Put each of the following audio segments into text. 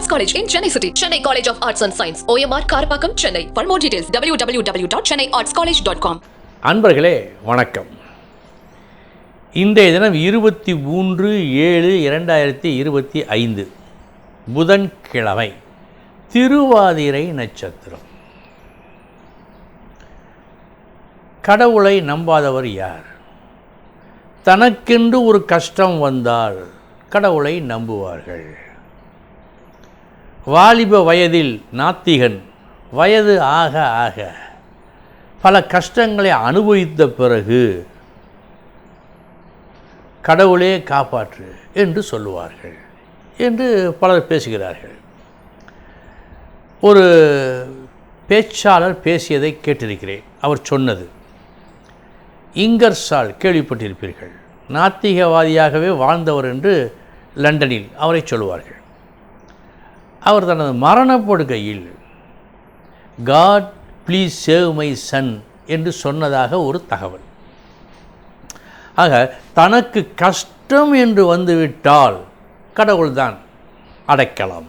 Arts college in Chennai city Chennai college of arts and science OMR Karapakkam Chennai for more details W W W dot Chennai arts college dot com அன்பர்களே வணக்கம் இன்றைய தினம் இருபத்தி மூன்று ஏழு இரண்டாயிரத்தி இருபத்தி ஐந்து புதன்கிழமை திருவாதிரை நட்சத்திரம் கடவுளை நம்பாதவர் யார் தனக்கென்று ஒரு கஷ்டம் வந்தால் கடவுளை நம்புவார்கள் வாலிப வயதில் நாத்திகன் வயது ஆக ஆக பல கஷ்டங்களை அனுபவித்த பிறகு கடவுளே காப்பாற்று என்று சொல்லுவார்கள் என்று பலர் பேசுகிறார்கள். ஒரு பேச்சாளர் பேசியதை கேட்டிருக்கிறேன். அவர் சொன்னது இங்கர்சால் கேள்விப்பட்டிருப்பீர்கள் நாத்திகவாதியாகவே வாழ்ந்தவர் என்று லண்டனில் அவரை சொல்லுவார்கள். அவர் தனது மரணப்படுகையில் God please save my son என்று சொன்னதாக ஒரு தகவல். ஆக தனக்கு கஷ்டம் என்று வந்துவிட்டால் கடவுள்தான் அடைக்கலாம்.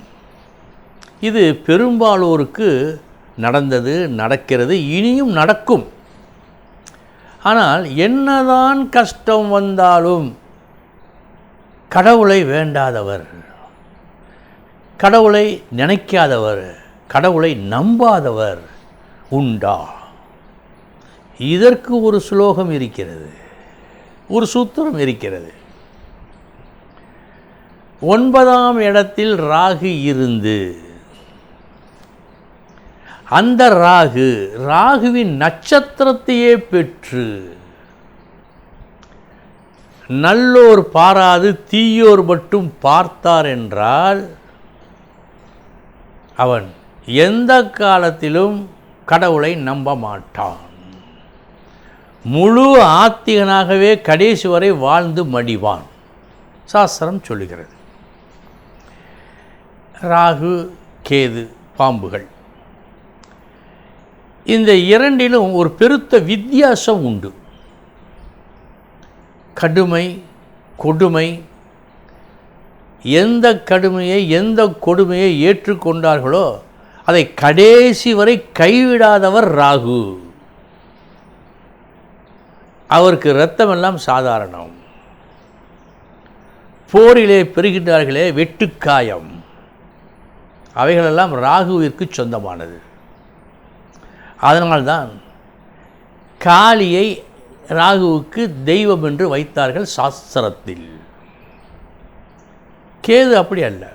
இது பெரும்பாலோருக்கு நடந்தது நடக்கிறது இனியும் நடக்கும். ஆனால் என்னதான் கஷ்டம் வந்தாலும் கடவுளை வேண்டாதவர். கடவுளை நினைக்காதவர் கடவுளை நம்பாதவர் உண்டா? இதற்கு ஒரு ஸ்லோகம் இருக்கிறது ஒரு சூத்திரம் இருக்கிறது. ஒன்பதாம் இடத்தில் ராகு இருந்து அந்த ராகு ராகுவின் நட்சத்திரத்தையே பெற்று நல்லோர் பாராது தீயோர் மட்டும் பார்த்தார் என்றால் அவன் எந்த காலத்திலும் கடவுளை நம்ப மாட்டான் முழு ஆத்திகனாகவே கடைசி வரை வாழ்ந்து மடிவான். சாஸ்திரம் சொல்லுகிறது. ராகு கேது பாம்புகள். இந்த இரண்டிலும் ஒரு பெருத்த வித்தியாசம் உண்டு. கடுமை கொடுமை எந்த கடுமையை எந்த கொடுமையை ஏற்றுக்கொண்டார்களோ அதை கடைசி வரை கைவிடாதவர் ராகு. அவருக்கு இரத்தமெல்லாம் சாதாரணம். போரிலே பெறுகின்றார்களே வெட்டுக்காயம். அவைகளெல்லாம் ராகுவிற்கு சொந்தமானது. அதனால்தான் காளியை ராகுவுக்கு தெய்வம் என்று வைத்தார்கள் சாஸ்திரத்தில். கேது அப்படி அல்ல.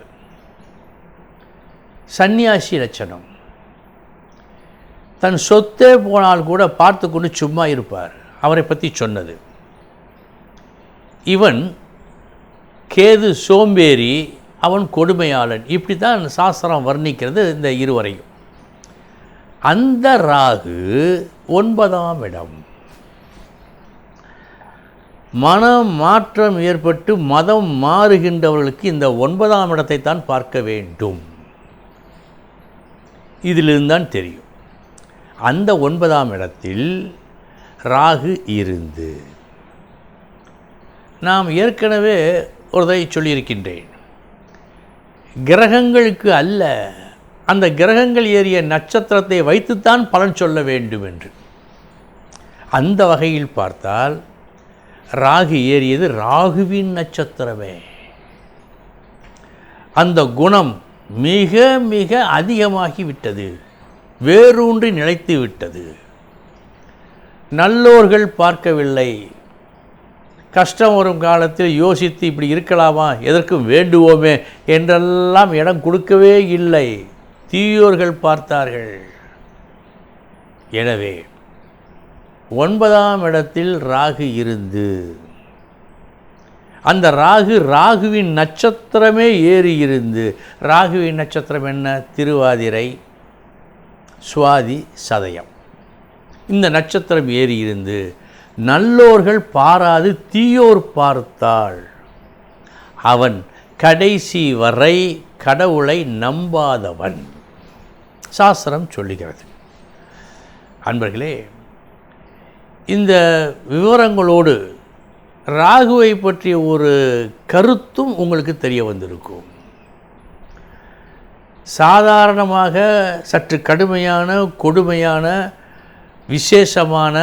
சந்நியாசி லட்சணம். தன் சொத்தே போனால் கூட பார்த்து கொண்டு சும்மா இருப்பார். அவரை பற்றி சொன்னது. இவன் கேது சோம்பேறி அவன் கொடுமையாளன். இப்படி தான் சாஸ்திரம் வர்ணிக்கிறது இந்த இருவரையும். அந்த ராகு ஒன்பதாம் இடம். மன மாற்றம் ஏற்பட்டு மதம் மாறுகின்றவர்களுக்கு இந்த ஒன்பதாம் இடத்தை தான் பார்க்க வேண்டும். இதிலிருந்து தான் தெரியும். அந்த ஒன்பதாம் இடத்தில் ராகு இருந்து. நாம் ஏற்கனவே ஒருதை சொல்லியிருக்கின்றேன். கிரகங்களுக்கு அல்ல அந்த கிரகங்கள் ஏறிய நட்சத்திரத்தை வைத்துத்தான் பலன் சொல்ல வேண்டும் என்று அந்த வகையில் பார்த்தால் ராகு ஏறியது ராகுவின் நட்சத்திரமே. அந்த குணம் மிக மிக அதிகமாகி விட்டது வேரூன்றி நிலைத்து விட்டது. நல்லோர்கள் பார்க்கவில்லை. கஷ்டம் வரும் காலத்தில் யோசித்து இப்படி இருக்கலாமா? எதற்கும் வேண்டுவோமே என்றெல்லாம் இடம் கொடுக்கவே இல்லை. தீயோர்கள் பார்த்தார்கள். எனவே ஒன்பதாம் இடத்தில் ராகு இருந்து. அந்த ராகு ராகுவின் நட்சத்திரமே ஏறி இருந்து. ராகுவின் நட்சத்திரம் என்ன? திருவாதிரை சுவாதி சதயம். இந்த நட்சத்திரம் ஏறி இருந்து. நல்லோர்கள் பாராது தீயோர் பார்த்தாள். அவன் கடைசி வரை கடவுளை நம்பாதவன். சாஸ்திரம் சொல்லுகிறது. அன்பர்களே இந்த விவரங்களோடு ராகுவை பற்றிய ஒரு கருத்தும் உங்களுக்கு தெரிய வந்திருக்கும். சாதாரணமாக சற்று கடுமையான கொடுமையான விசேஷமான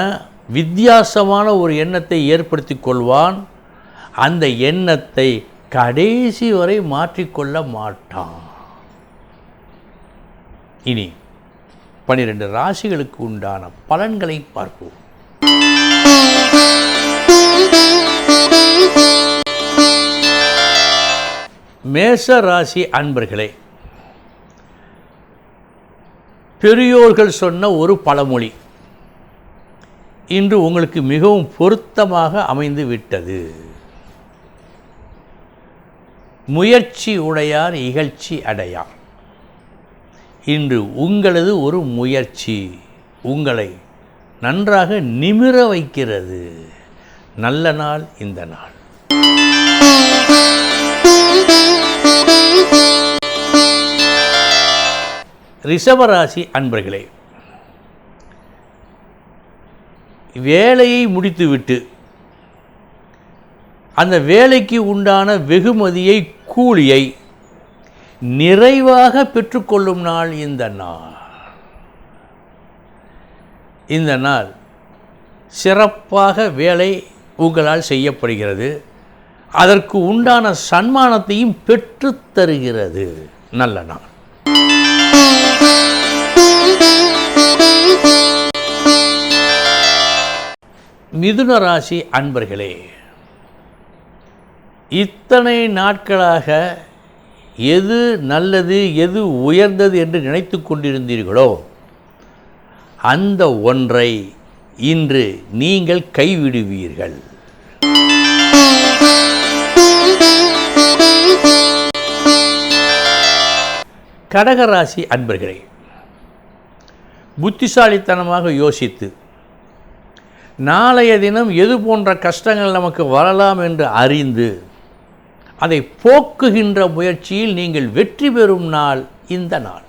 வித்தியாசமான ஒரு எண்ணத்தை ஏற்படுத்தி கொள்வான். அந்த எண்ணத்தை கடைசி வரை மாற்றிக்கொள்ள மாட்டான். இனி பனிரெண்டு ராசிகளுக்கு உண்டான பலன்களை பார்ப்போம். மேச ராசி அன்பர்களே பெரியோர்கள் சொன்ன ஒரு பழமொழி இன்று உங்களுக்கு மிகவும் பொருத்தமாக அமைந்து விட்டது. முயற்சி உடையார் இகழ்ச்சி அடையார். இன்று உங்களது ஒரு முயற்சி உங்களை நன்றாக நிமிர வைக்கிறது. நல்ல நாள் இந்த நாள். ரிஷபராசி அன்பர்களே வேலையை முடித்துவிட்டு அந்த வேலைக்கு உண்டான வெகுமதியை கூலியை நிறைவாக பெற்றுக்கொள்ளும் நாள் இந்த நாள். இந்த நாள் சிறப்பாக வேலை உங்களால் செய்யப்படுகிறது. அதற்கு உண்டான சன்மானத்தையும் பெற்றுத் தருகிறது. நல்ல நாள். மிதுன ராசி அன்பர்களே இத்தனை நாட்களாக எது நல்லது எது உயர்ந்தது என்று நினைத்து கொண்டிருந்தீர்களோ அந்த ஒன்றை இன்று நீங்கள் கைவிடுவீர்கள். கடகராசி அன்பர்களே புத்திசாலித்தனமாக யோசித்து நாளைய தினம் எது போன்ற கஷ்டங்கள் நமக்கு வரலாம் என்று அறிந்து அதை போக்குகின்ற முயற்சியில் நீங்கள் வெற்றி பெறும் நாள் இந்த நாள்.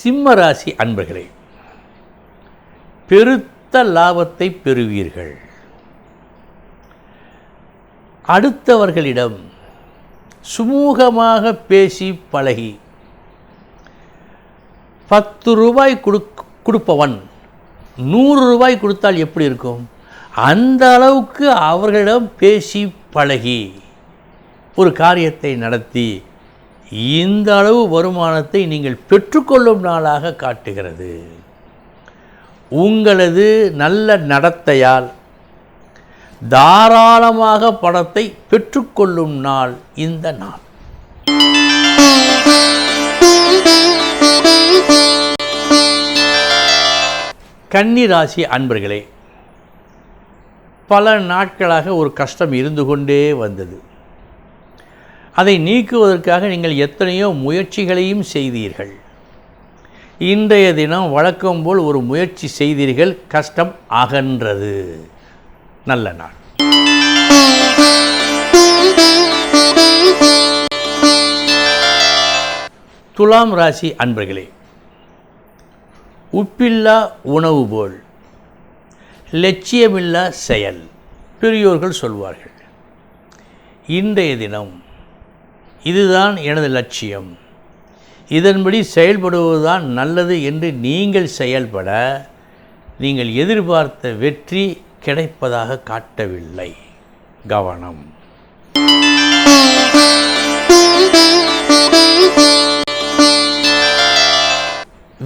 சிம்ம ராசி அன்பர்களே பெருத்த லாபத்தை பெறுவீர்கள். அடுத்தவர்களிடம் சுமூகமாக பேசி பழகி பத்து ரூபாய் கொடுக் கொடுப்பவன் நூறு ரூபாய் கொடுத்தால் எப்படி இருக்கும்? அந்த அளவுக்கு அவர்களிடம் பேசி பழகி ஒரு காரியத்தை நடத்தி இந்த அளவு வருமானத்தை நீங்கள் பெற்றுக்கொள்ளும் நாளாக காட்டுகிறது. உங்களது நல்ல நடத்தையால் தாராளமாக பணத்தை பெற்றுக்கொள்ளும் நாள் இந்த நாள். கன்னிராசி அன்பர்களே பல நாட்களாக ஒரு கஷ்டம் இருந்து கொண்டே வந்தது. அதை நீக்குவதற்காக நீங்கள் எத்தனையோ முயற்சிகளையும் செய்தீர்கள். இன்றைய தினம் வழக்கம் போல் ஒரு முயற்சி செய்தீர்கள் கஷ்டம் அகன்றது. நல்ல நாள். துலாம் ராசி அன்பர்களே உப்பில்லா உணவு போல் லட்சியமில்லா செயல் பெரியோர்கள் சொல்வார்கள். இன்றைய தினம் இதுதான் எனது லட்சியம். இதன்படி செயல்படுவதுதான் நல்லது என்று நீங்கள் செயல்பட நீங்கள் எதிர்பார்த்த வெற்றி கிடைப்பதாக காட்டவில்லை. கவனம்.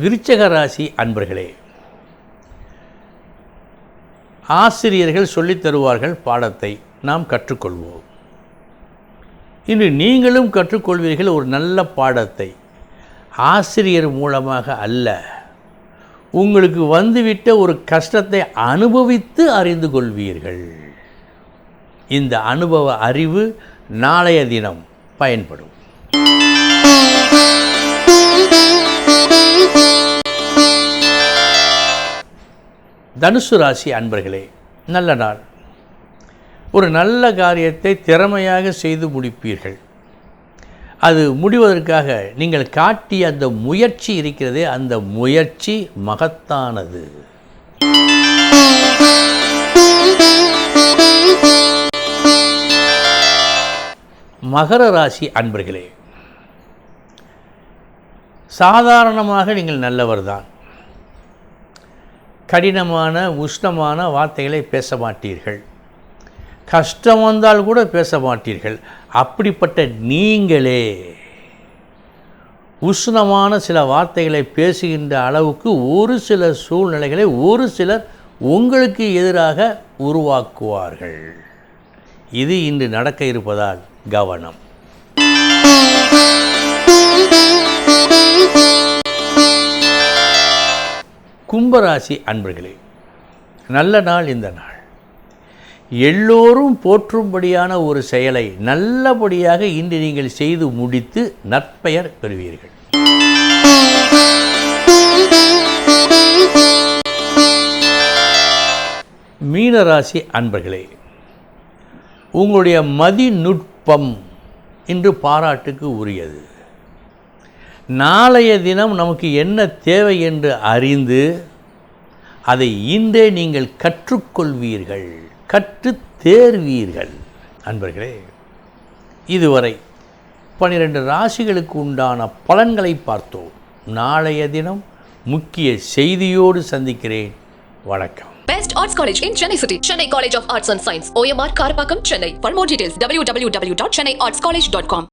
விருச்சக ராசி அன்பர்களே ஆசிரியர்கள் சொல்லித் தருவார்கள் பாடத்தை நாம் கற்றுக்கொள்வோம். இன்று நீங்களும் கற்றுக்கொள்வீர்கள் ஒரு நல்ல பாடத்தை. ஆசிரியர் மூலமாக அல்ல. உங்களுக்கு வந்துவிட்ட ஒரு கஷ்டத்தை அனுபவித்து அறிந்து கொள்வீர்கள். இந்த அனுபவ அறிவு நாளைய தினம் பயன்படும். தனுசு ராசி அன்பர்களே நல்ல நாள். ஒரு நல்ல காரியத்தை திறமையாக செய்து முடிப்பீர்கள். அது முடிவதற்காக நீங்கள் காட்டிய அந்த முயற்சி இருக்கிறது அந்த முயற்சி மகத்தானது. மகர ராசி அன்பர்களே சாதாரணமாக நீங்கள் நல்லவர்தான். கடினமான உஷ்ணமான வார்த்தைகளை பேச மாட்டீர்கள். கஷ்டம் வந்தால் கூட பேச மாட்டீர்கள். அப்படிப்பட்ட நீங்களே உஷ்ணமான சில வார்த்தைகளை பேசுகின்ற அளவுக்கு ஒரு சில சூழ்நிலைகளை ஒரு சிலர் உங்களுக்கு எதிராக உருவாக்குவார்கள். இது இன்று நடக்க இருப்பதால் கவனம். கும்பராசி அன்பர்களே நல்ல நாள் இந்த நாள். எல்லோரும் போற்றும்படியான ஒரு செயலை நல்லபடியாக இன்று நீங்கள் செய்து முடித்து நற்பெயர் பெறுவீர்கள். மீனராசி அன்பர்களே உங்களுடைய மதிநுட்பம் இன்று பாராட்டுக்கு உரியது. நாளைய தினம் நமக்கு என்ன தேவை என்று அறிந்து அதை இன்றே நீங்கள் கற்றுக்கொள்வீர்கள். கற்று தேர்வீர்கள் நண்பர்களே இதுவரை பனிரெண்டு ராசிகளுக்கு உண்டான பலன்களை பார்த்தோம் நாளைய தினம் முக்கிய செய்தியோடு சந்திக்கிறேன் வணக்கம் best arts college in Chennai city Chennai college of arts and science OMR Karapakkam Chennai for more details W W W dot Chennai arts college dot com